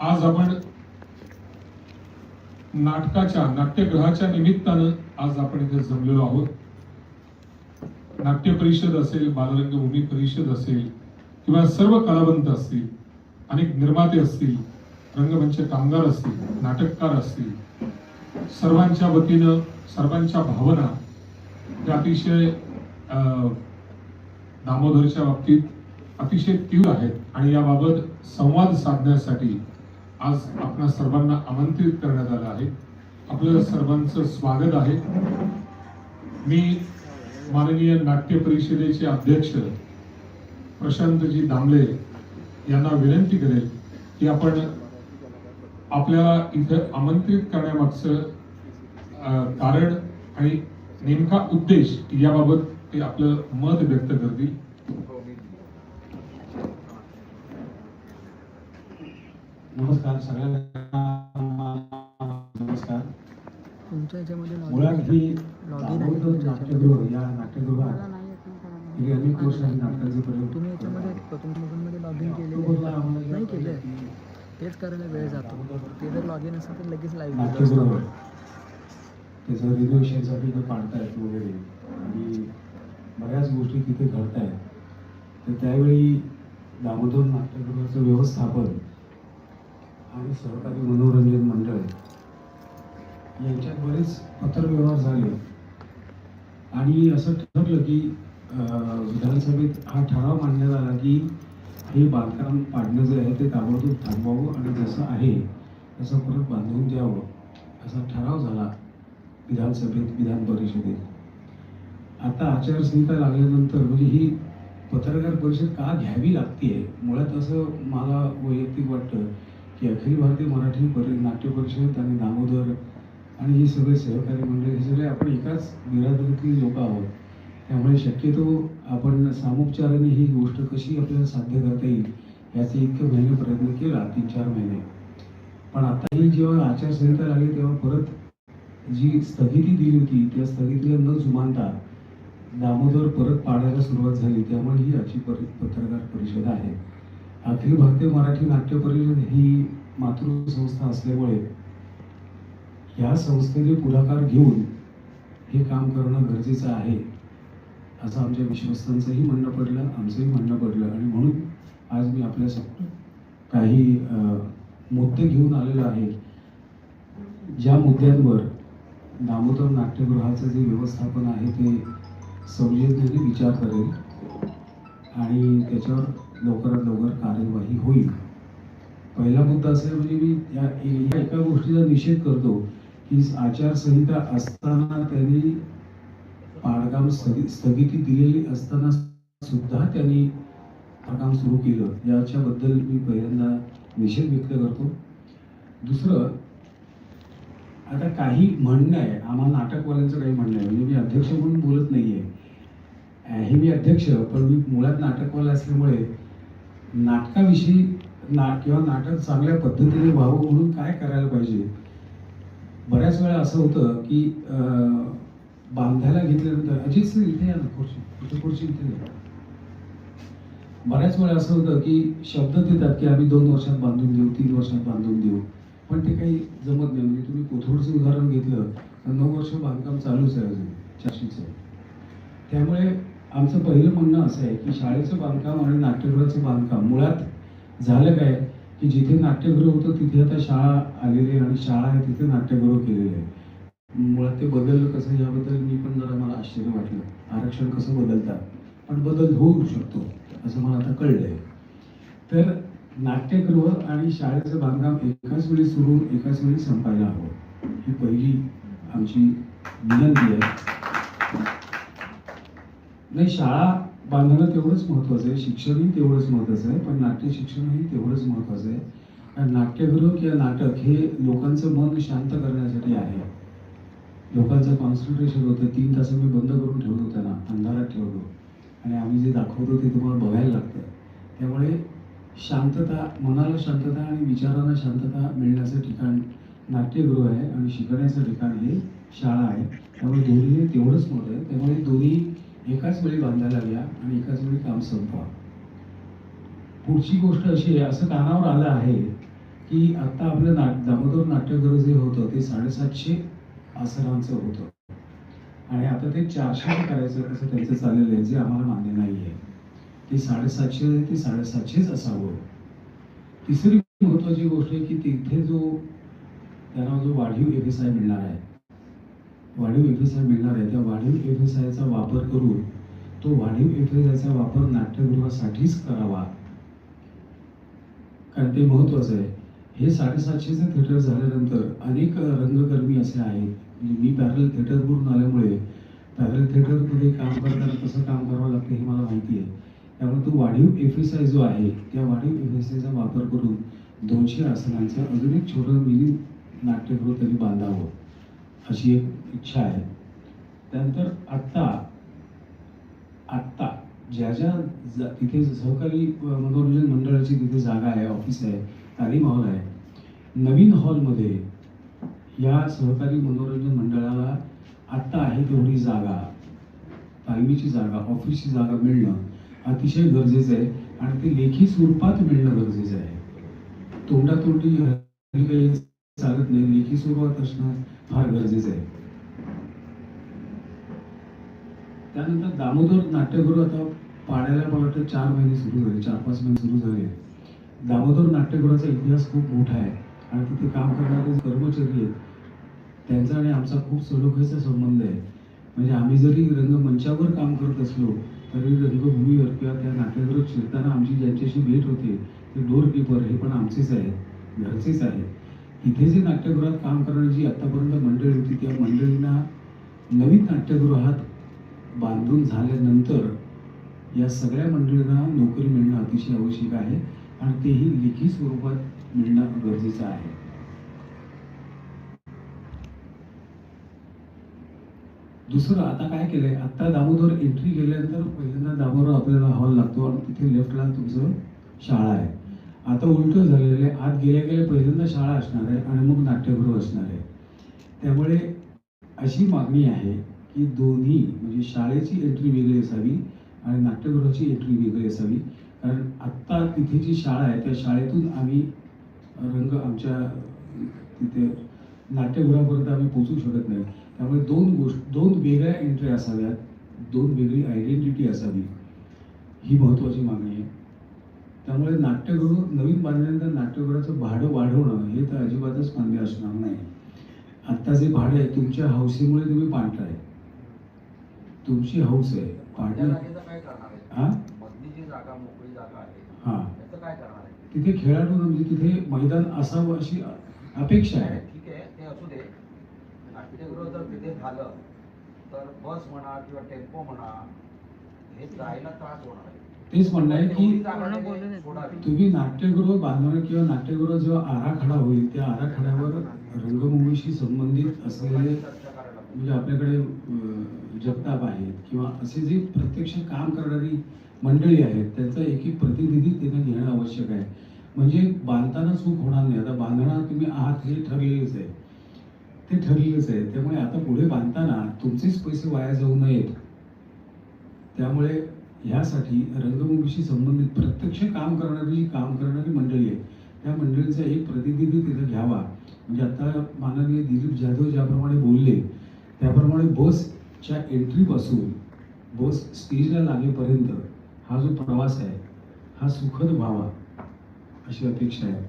आज आपण नाटकाच्या नाट्यगृहाच्या निमित्तानं आज आपण इथे जमलेलो आहोत. नाट्य परिषद असेल बालरंगभूमी परिषद असेल किंवा सर्व कलावंत असतील अनेक निर्माते असतील रंगमंच कामगार असतील नाटककार असतील सर्वांच्या वतीनं सर्वांच्या भावना या अतिशय अं, दामोदरच्या बाबतीत अतिशय तीव्र आहेत आणि याबाबत संवाद साधण्यासाठी आज आपणा सर्वांना आमंत्रित करण्यात आलं आहे. आपलं सर्वांचं स्वागत आहे. मी माननीय नाट्य परिषदेचे अध्यक्ष प्रशांतजी दामले यांना विनंती करेल की आपण आपल्याला इथं आमंत्रित करण्यामागचं कारण आणि नेमका उद्देश याबाबत ते आपलं मत व्यक्त करतील. नमस्कार सगळ्यांना नमस्कार. मुळात ही नाट्यगृह या नाट्यगृहात गेली अनेक वर्ष आम्ही नाटकाचे प्रयोग तेच करायला वेळ जातो. ते जर लॉगिन असेल तर लगेच लाईव्ह नाट्यगृह. त्याचं रिनोव्हेशनसाठी ते पाडतायत वगैरे. आणि बऱ्याच गोष्टी तिथे घडत आहेत तर त्यावेळी दामोदर नाट्यगृहाचं व्यवस्थापन आणि सहकारी मनोरंजन मंडळ यांच्यात बरेच पत्रव्यवहार झाले. आणि असं ठरलं की विधानसभेत हा ठराव मांडण्यात आला की हे बांधकाम पाडणं जे आहे ते ताबडतोब थांबवावं आणि जसं आहे तसं परत बांधून द्यावं असा ठराव झाला विधानसभेत विधान परिषदेत. आता आचारसंहिता लागल्यानंतर म्हणजे ही पत्रकार परिषद का घ्यावी लागते मुळात असं मला वैयक्तिक वाटतं. की अखिल भारतीय मराठी परि नाट्य परिषद आणि दामोदर आणि हे सगळे सहकारी मंडळ हे सगळे आपण एकाच बिरादरीतली लोक आहोत. त्यामुळे शक्यतो आपण सामुपचाराने ही गोष्ट कशी आपल्याला साध्य करता येईल याचे इतके महिने प्रयत्न केला तीन चार महिने. पण आता ही जेव्हा आचारसंहिता लागली तेव्हा परत जी स्थगिती दिली होती त्या स्थगितीला न जुमानता दामोदर परत पाडायला सुरुवात झाली. त्यामुळे ही आजची परि पत्रकार परिषद आहे. अखिल भारतीय मराठी नाट्य परिषद ही मातृसंस्था असल्यामुळे या संस्थेने पुढाकार घेऊन हे काम करणं गरजेचं आहे असं आमच्या विश्वस्तांचंही म्हणणं पडलं आमचंही म्हणणं पडलं. आणि म्हणून आज मी आपल्यासमोर काही मुद्दे घेऊन आलेलो आहे ज्या मुद्द्यांवर दामोदर नाट्यगृहाचं जे व्यवस्थापन आहे ते सौजन्याने विचार करेल. आणि त्याच्यावर लवकरात लवकर कार्यवाही होईल. पहिला मुद्दा असा आहे म्हणजे मी या या एका गोष्टीचा निषेध करतो की आचारसंहिता असताना त्यांनी बाळकाम स्थगित स्थगिती दिलेली असताना सुद्धा त्यांनी काम सुरू केलं. याच्याबद्दल मी पहिल्यांदा निषेध व्यक्त करतो. दुसरं आता काही म्हणणं आहे. आम्हाला नाटकवाल्यांचं काही म्हणणं आहे. म्हणजे मी अध्यक्ष म्हणून बोलत नाहीये. हे मी अध्यक्ष पण मी मुळात नाटकवाला असल्यामुळे नाटकाविषयी ना किंवा नाटक चांगल्या पद्धतीने व्हावं म्हणून काय करायला पाहिजे? बऱ्याच वेळा असं होतं की अं, बांधायला घेतल्यानंतर अजित सर इथे या ना खुर्ची इथे खुर्ची इथे या. बऱ्याच वेळा असं होतं की शब्द देतात की आम्ही दोन वर्षात बांधून देऊ तीन वर्षात बांधून देऊ. पण ते काही जमत नाही. म्हणजे तुम्ही कोथरूडचं उदाहरण घेतलं तर नऊ वर्ष बांधकाम चालूच आहे अजून चारशीचं त्यामुळे आमचं पहिलं म्हणणं असं आहे की शाळेचं बांधकाम आणि नाट्यगृहाचं बांधकाम मुळात झालं काय की जिथे नाट्यगृह होतं तिथे आता शाळा आलेली आहे आणि शाळा आहे तिथे नाट्यगृह केलेलं आहे. मुळात ते बदललं कसं याबद्दल मी पण जरा मला आश्चर्य वाटलं. आरक्षण कसं बदलतात? पण बदल होऊ शकतो असं मला आता कळलंय. तर नाट्यगृह आणि शाळेचं बांधकाम एकाच वेळी सुरू एकाच वेळी संपायला हवं. ही पहिली आमची विनंती आहे. नाही शाळा बांधणं तेवढंच महत्वाचं आहे शिक्षणही तेवढंच महत्वाचं आहे पण नाट्य शिक्षणही तेवढंच महत्वाचं आहे. कारण नाट्यगृह किंवा नाटक हे लोकांचं मन शांत करण्यासाठी आहे. लोकांचं कॉन्सन्ट्रेशन होतं तीन तास मी बंद करून ठेवतो त्यांना अंधारात ठेवतो आणि आम्ही जे दाखवतो ते तुम्हाला बघायला लागतं. त्यामुळे शांतता मनाला शांतता आणि विचारांना शांतता मिळण्याचं ठिकाण नाट्यगृह आहे आणि शिकण्याचं ठिकाण हे शाळा आहे. त्यामुळे दोन्ही तेवढंच मोठं आहे. त्यामुळे दोन्ही एकाच वेळी बांधायला घ्या आणि एकाच वेळी काम संपवा. पुढची गोष्ट अशी आहे असं कानावर आलं आहे की आता आपलं नाट दामोदर नाट्यगृह जे होतं ते साडेसातशे आसनांचं होतं. आणि आता ते चारशे करायचं असं त्यांचं चाललेलं आहे जे आम्हाला मान्य नाही आहे. ते साडेसातशे ते साडेसातशेच असावं. तिसरी महत्वाची गोष्ट आहे की तिथे जो त्यांना जो वाढीव एफ एस आय मिळणार आहे वाढीव एफ एस आय मिळणार आहे. त्या वाढीव एफ एस आयचा वापर करून तो वाढीव एफ एस आयचा वापर नाट्यगृहासाठीच करावा. कारण ते महत्वाचं आहे. हे साडेसातशेचं थिएटर झाल्यानंतर अनेक रंगकर्मी असे आहेत. म्हणजे मी पॅरल थिएटरवरून आल्यामुळे पॅरल थिएटरमध्ये काम करताना कसं काम करावं लागतं हे मला माहिती आहे. त्यामुळे तो वाढीव एफ एस आय जो आहे त्या वाढीव एफ एस आयचा वापर करून दोनशे आसनांचं अजून एक छोटं मिनी नाट्यगृह त्यांनी बांधावं. अशी एक इच्छा आहे. त्यानंतर आत्ता आत्ता ज्या ज्या तिथे सहकारी मनोरंजन मंडळाची तिथे जागा आहे ऑफिस आहे तालीम हॉल आहे. नवीन हॉलमध्ये या सहकारी मनोरंजन मंडळाला आत्ता आहे तेवढी जागा. तालमीची जागा ऑफिसची जागा मिळणं अतिशय गरजेचं आहे आणि ते लेखी स्वरूपात मिळणं गरजेचं आहे. तोंडातोंडी काही चालत नाही लेखी स्वरूपात असणं फार गरजेचं आहे. त्यानंतर दामोदर नाट्यगृह आता पाण्याला मला वाटतं चार महिने सुरू झाले चार पाच महिने सुरू झाले. दामोदर नाट्यगृहाचा इतिहास खूप मोठा आहे आणि तिथे काम करणारे कर्मचारी आहेत त्यांचा आणि आमचा खूप सलोख्याचा संबंध आहे. म्हणजे आम्ही जरी रंगमंचावर काम करत असलो तरी रंगभूमीवर किंवा त्या नाट्यगृहात शिरताना आमची ज्यांच्याशी भेट होते ते डोरकीपर हे पण आमचेच आहेत घरचेच आहेत. इथे जे नाट्यगृहात काम करणारी जी आतापर्यंत मंडळी होती त्या मंडळींना नवीन नाट्यगृहात बांधून झाल्यानंतर या सगळ्या मंडळींना नोकरी मिळणं अतिशय आवश्यक आहे आणि तेही लिखी स्वरूपात मिळणं गरजेचं आहे. दुसरं आता काय केलंय? आता दामोदर एंट्री केल्यानंतर पहिल्यांदा दामोदर आपल्याला हॉल लागतो आणि तिथे लेफ्टला तुमचं शाळा आहे. आता उलट झालेलं आहे. आत गेल्या गेल्या पहिल्यांदा शाळा असणार आहे आणि मग नाट्यगृह असणार आहे. त्यामुळे अशी मागणी आहे की दोन्ही म्हणजे शाळेची एंट्री वेगळी असावी आणि नाट्यगृहाची एंट्री वेगळी असावी. कारण आत्ता तिथे जी शाळा आहे त्या शाळेतून आम्ही रंग आमच्या तिथे नाट्यगृहापर्यंत आम्ही पोचू शकत नाही. त्यामुळे दोन गोष्ट दोन वेगळ्या एंट्री असाव्यात दोन वेगळी आयडेंटिटी असावी. ही महत्त्वाची मागणी आहे. त्यामुळे नाट्यगृह नवीन बांधल्यानंतर नाट्यगृहाचं भाडं वाढवणं हे तर अजिबातच मान्य असणार नाही. आत्ता जे भाडं आहे तुमच्या हौसेमुळे तुम्ही पांढराय तुमची हौस आहे. आहे? हा मधली जी जागा मोकळी जागा आहे. हा. त्याचं काय करणार आहे? तिथे खेळाडू म्हणजे तिथे मैदान असावं अशी अपेक्षा आहे. ठीक आहे ते असू दे. नाट्यगृह जर तिथे झालं तर बस म्हणा किंवा टेम्पो म्हणा हे जायला त्रास होणार आहे. तेच म्हणणं आहे की. तुम्ही नाट्यगृह बांधणं किंवा नाट्यगृह जेव्हा आराखडा होईल त्या आराखड्यावर रंगभूमीशी संबंधित असलेले. म्हणजे आपल्याकडे जगताप आहेत किंवा असे जे प्रत्यक्ष काम करणारी मंडळी आहेत त्यांचा एक एक प्रतिनिधी तिथे घेणं आवश्यक आहे. म्हणजे बांधताना चूक होणार नाही. आता बांधणार तुम्ही आहात हे ठरलेलंच आहे. ते ठरलेलंच आहे. त्यामुळे आता पुढे बांधताना तुमचेच पैसे वाया जाऊ नयेत. त्यामुळे ह्यासाठी रंगभूमीशी संबंधित प्रत्यक्ष काम करणारी जी काम करणारी मंडळी आहे त्या मंडळीचा एक प्रतिनिधी तिथं घ्यावा. म्हणजे आता माननीय दिलीप जाधव ज्याप्रमाणे बोलले त्याप्रमाणे बसच्या एंट्रीपासून बस स्टेजला लागेपर्यंत हा जो प्रवास आहे हा सुखद व्हावा अशी अपेक्षा आहे.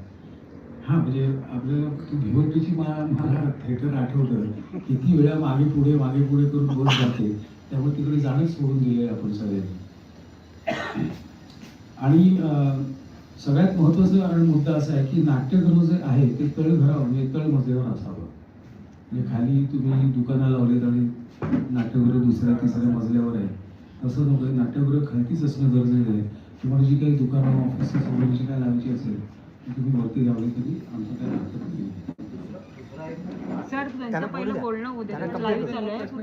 हा म्हणजे आपल्याला ती भिवंडीची मला मला थिएटर आठवतं किती वेळा मागे पुढे मागे पुढे करून बस जाते त्यामुळे तिकडे जाणंच सोडून दिले आपण सगळ्यांनी. आणि सगळ्यात महत्त्वाचा आणि मुद्दा असा आहे की नाट्यगृह जे आहे ते तळघरावर म्हणजे तळमजल्यावर असावं. म्हणजे खाली तुम्ही दुकानं लावलेत आणि नाट्यगृह दुसऱ्या तिसऱ्या मजल्यावर आहे. तसं नव्हतं नाट्यगृह खालतीच असणं गरजेचं आहे. तुम्हाला जी काही दुकानं ऑफिस वगैरे जी काय लावायची असेल ती तुम्ही वरती लावली तरी आमचं काय हरकत नाही.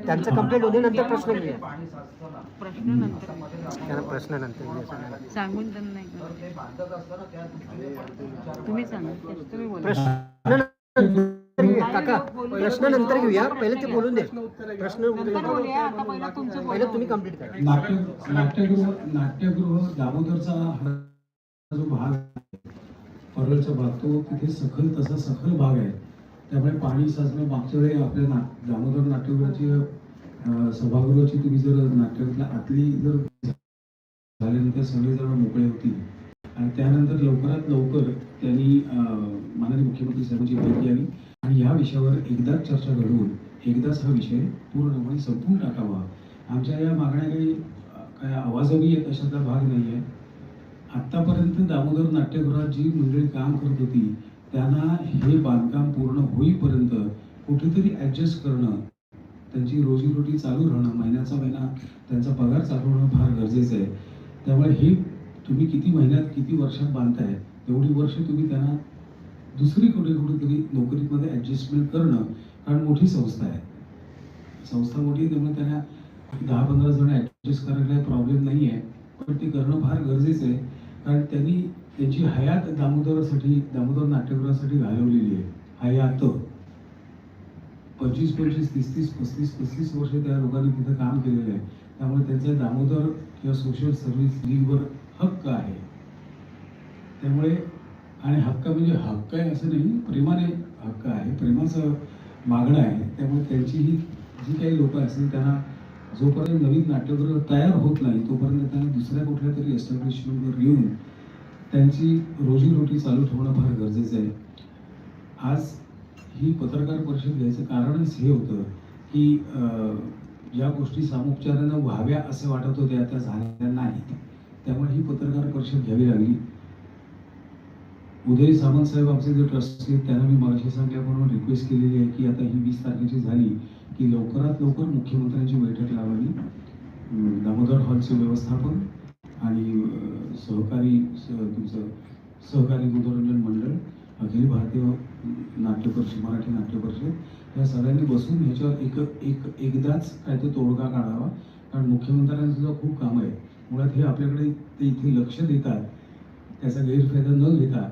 त्यांचं कंप्लेंट दे, नंतर प्रश्न घेऊया. प्रश्न नंतर. त्यांना प्रश्न नंतर घेऊया, सांगा. सांगून नाही तुम्ही सांगा. तुम्ही बोला. प्रश्न घेऊया. काका. प्रश्न नंतर घेऊया. पहिले ते बोलून दे. प्रश्न नंतर बोलूया. आता पहिलं तुमचं पहिले बोलणं तुम्ही करा. नाट्य नाट्यगृह नाट्यगृह दामोदरचा हा जो भाग आहे परळचा भाग तो तिथे सखल तसा सखल भाग आहे. त्यामुळे पाणी साचणं मागच्या वेळी आपल्या ना दामोदर नाट्यगृहाची सभागृहाची तुम्ही जर नाट्यगृहातल्या आतली जर झाल्यानंतर सगळेजण मोकळे होतील. आणि त्यानंतर लवकरात लवकर त्यांनी माननीय मुख्यमंत्री साहेबांची भेट घ्यावी. आणि या विषयावर एकदाच चर्चा घडवून एकदाच हा विषय पूर्णपणे संपून टाकावा. आमच्या या मागण्या काही काय आवाजावी येत अशातला भाग नाही आहे आत्तापर्यंत दामोदर नाट्यगृहात जी मंडळी काम करत होती त्यांना हे बांधकाम पूर्ण होईपर्यंत कुठेतरी ॲडजस्ट करणं त्यांची रोजीरोटी चालू राहणं महिन्याचा महिना त्यांचा पगार चालू होणं फार गरजेचं आहे. त्यामुळे हे तुम्ही किती महिन्यात किती वर्षात बांधताय तेवढी वर्ष तुम्ही त्यांना दुसरी कुठे कुठेतरी नोकरीमध्ये ॲडजस्टमेंट करणं कारण मोठी संस्था आहे. संस्था मोठी आहे त्यामुळे त्यांना दहा पंधरा जण ॲडजस्ट करायला प्रॉब्लेम नाही आहे पण ते करणं फार गरजेचं आहे. कारण त्यांनी त्यांची हयात दामोदरासाठी दामोदर नाट्यगृहासाठी घालवलेली आहे. हयात. पंचवीस पंचवीस तीस तीस पस्तीस पस्तीस वर्ष त्या लोकांनी तिथं काम केलेलं आहे. त्यामुळे त्यांचा दामोदर किंवा सोशल सर्व्हिस लीगवर हक्क आहे. त्यामुळे आणि हक्क म्हणजे हक्क आहे असं नाही प्रेमाने हक्क आहे. प्रेमाचं मागणं आहे. त्यामुळे त्यांची ही जी काही लोक असतील त्यांना जोपर्यंत नवीन नाट्यगृह तयार होत नाही तोपर्यंत त्यांना दुसऱ्या कुठल्या तरी एस्टॅब्लिशमेंटवर येऊन त्यांची रोजीरोटी चालू ठेवणं फार गरजेचं आहे. आज ही पत्रकार परिषद घ्यायचं कारणच हे होतं की ज्या गोष्टी सामुपचारानं व्हाव्या असे वाटत होत्या त्या झालेल्या नाहीत. त्यामुळे ही पत्रकार परिषद घ्यावी लागली. उदय सामंत साहेब आमचे जे ट्रस्टी आहेत त्यांना मी मगाशी सांगल्याप्रमाणे रिक्वेस्ट केलेली आहे की आता ही वीस तारखेची झाली की लवकरात लवकर मुख्यमंत्र्यांची बैठक लावावी. दामोदर हॉलचे व्यवस्थापन आणि सहकारी तुमचं सहकारी मनोरंजन मंडळ अखिल भारतीय नाट्य परिषद मराठी नाट्य परिषद या सगळ्यांनी बसून ह्याच्यावर एक एक एकदाच काय तो तोडगा काढावा. कारण मुख्यमंत्र्यांचं सुद्धा खूप काम आहे. मुळात हे आपल्याकडे ते इथे लक्ष देतात. त्याचा गैरफायदा न घेता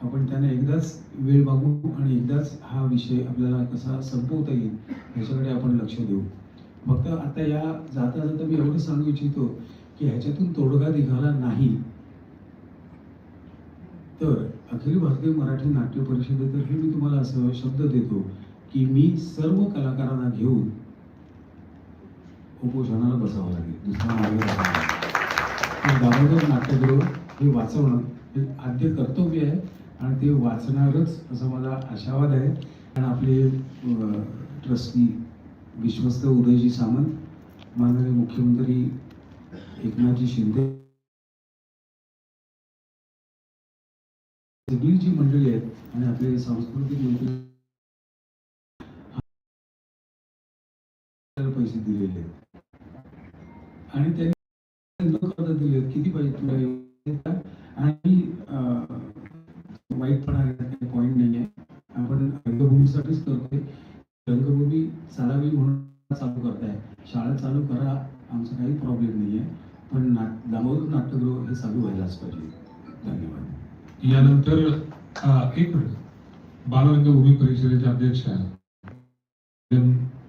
आपण त्यांना एकदाच वेळ मागू आणि एकदाच हा विषय आपल्याला कसा संपवता येईल ह्याच्याकडे आपण लक्ष देऊ. फक्त आता या जाता जाता मी एवढं सांगू इच्छितो की ह्याच्यातून तोडगा निघाला नाही. तर अखिल भारतीय मराठी नाट्य परिषदेतर्फे मी तुम्हाला असं शब्द देतो की मी सर्व कलाकारांना घेऊन उपोषणाला बसावं लागेल. दुसरा मार्ग दामोदर नाट्यगृह हे वाचवणं हे आद्य कर्तव्य आहे आणि ते वाचणारच असं मला आशावाद आहे. कारण आपले ट्रस्टी विश्वस्त उदयजी सामंत माननीय मुख्यमंत्री एकनाथजी शिंदे सगळी जी मंडळी आहेत आणि आपले सांस्कृतिक मंत्री पैसे दिलेले आहेत. आणि त्यांनी न करता दिले किती पाहिजे तुला आणि वाईटपणा काही पॉईंट नाही आहे आपण रंगभूमीसाठीच करतोय. रंगभूमी चालावी म्हणून चालू करताय. शाळा चालू करा आमचा काही प्रॉब्लेम नाही आहे पण ना दामोदर नाट्यगृह हे चालू व्हायलाच पाहिजे. धन्यवाद. यानंतर एक मिनिट. बालरंग भूमी परिषदेचे अध्यक्ष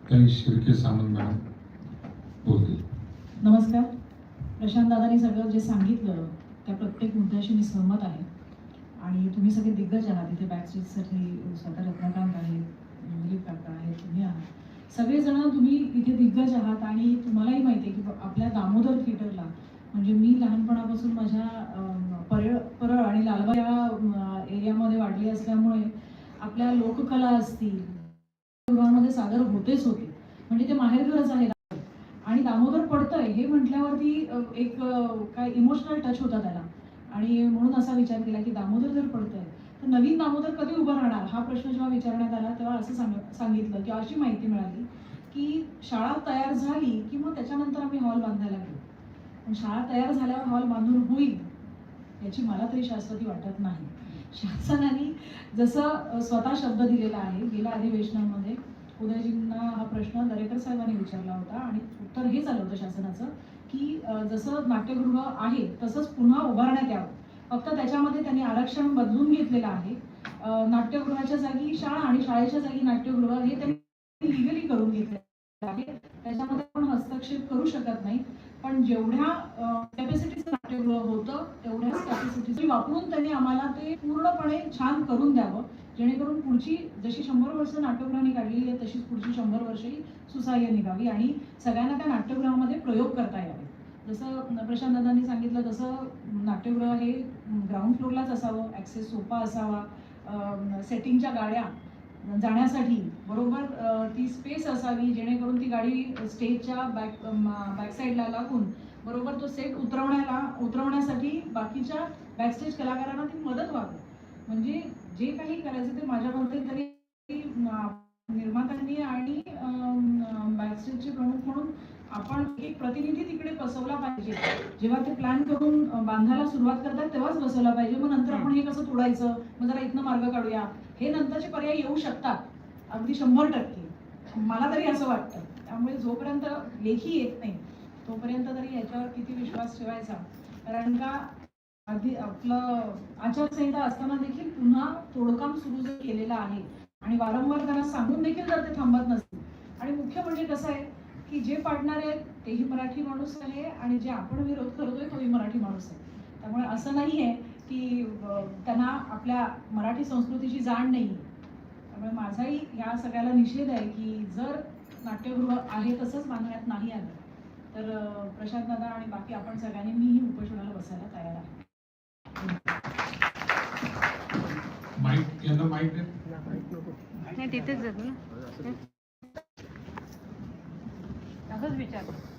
काही शिर्के सामंत मॅडम बोलतील. नमस्कार. प्रशांत दादानी सगळं जे सांगितलं त्या प्रत्येक मुद्द्याशी मी सहमत आहे. आणि तुम्ही सगळे दिग्गज आहात. इथे बॅकस्टेजसाठी स्वतः रत्नाकांत आहेत दिलीप काका आहेत तुम्ही आहात. सगळेजण तुम्ही इथे दिग्गज आहात आणि तुम्हालाही माहिती आहे की आपल्या दामोदर थिएटरला म्हणजे मी लहानपणापासून माझ्या परळ परळ आणि लालबा या एरियामध्ये वाढली असल्यामुळे आपल्या लोककला असतील गृहामध्ये सादर होतेच होते. म्हणजे ते माहेरघरच आहे. आणि दामोदर पडतंय हे म्हटल्यावरती एक काय इमोशनल टच होता त्याला. आणि म्हणून असा विचार केला की दामोदर जर पडतंय तर नवीन दामोदर कधी उभं राहणार? हा प्रश्न जेव्हा विचारण्यात आला तेव्हा असं सांग सांगितलं किंवा अशी माहिती मिळाली की शाळा तयार झाली की मग त्याच्यानंतर आम्ही हॉल बांधायला गेलो. शाळा तयार झाल्यावर हॉल बांधून होईल. याची मला तरी शाश्वती वाटत नाही. शासनाने जसं स्वतः शब्द दिलेला आहे गेल्या अधिवेशनामध्ये उदयजींना हा प्रश्न दरेकर साहेबांनी विचारला होता आणि उत्तर हेच आलं होतं शासनाचं की जसं नाट्यगृह आहे तसंच पुन्हा उभारण्यात यावं. फक्त त्याच्यामध्ये त्यांनी आरक्षण बदलून घेतलेलं आहे. नाट्यगृहाच्या जागी शाळा आणि शाळेच्या जागी नाट्यगृह हे त्यांनी लिगली करून घेतले आहे. त्याच्यामध्ये आपण हस्तक्षेप करू शकत नाही पण जेवढ्या कॅपॅसिटीचं नाट्यगृह होतं तेवढ्याच कॅपॅसिटी वापरून त्यांनी आम्हाला ते पूर्णपणे छान करून द्यावं. जेणेकरून पुढची जशी शंभर वर्ष नाट्यगृहाने काढलेली आहे तशीच पुढची शंभर वर्षही सुसहाय्य निघावी आणि सगळ्यांना त्या नाट्यगृहामध्ये प्रयोग करता यावे. जसं प्रशांत दादांनी सांगितलं तसं नाट्यगृह हे ग्राउंड फ्लोअरलाच असावं ॲक्सेस सोपा असावा. सेटिंगच्या गाड्या जाण्यासाठी बरोबर ती स्पेस असावी जेणेकरून ती गाडी स्टेजच्या बॅक बॅक साईडला लागून बरोबर तो सेट उतरवण्याला उतरवण्यासाठी बाकीच्या बॅकस्टेज कलाकारांना ती मदत व्हावी. म्हणजे जे काही करायचं ते माझ्या मते तरी निर्मात्यांनी आणि बॅकस्टेजचे प्रमुख म्हणून आपण एक प्रतिनिधी तिकडे बसवला पाहिजे. जेव्हा ते प्लॅन करून बांधायला सुरुवात करतात तेव्हाच बसवला पाहिजे. मग नंतर आपण हे कसं तोडायचं? मग जरा इथनं मार्ग काढूया. हे नंतरचे पर्याय येऊ शकतात. अगदी शंभर टक्के. मला तरी असं वाटतं. त्यामुळे जोपर्यंत लेखी येत नाही तोपर्यंत तरी याच्यावर किती विश्वास ठेवायचा? कारण का आधी आपलं आचारसंहिता असताना देखील पुन्हा तोडकाम सुरू जर केलेलं आहे आणि वारंवार त्यांना सांगून देखील जर ते थांबत नसतील आणि मुख्य म्हणजे कसं आहे की जे पाडणारे आहेत तेही मराठी माणूस आहे आणि जे आपण विरोध करतोय तोही मराठी माणूस आहे. त्यामुळे असं नाही आहे की त्यांना आपल्या मराठी संस्कृतीची जाण नाही त्यामुळे माझाही या सगळ्याला निषेध आहे की जर नाट्यगृह आहे तसंच मानण्यात नाही आलं तर प्रशांत दादा आणि बाकी आपण सगळ्यांनी मीही उपोषणाला बसायला तयार आहे. माईक यांना माईक द्या. नाही तिथेच जात ना. असंच विचारलं.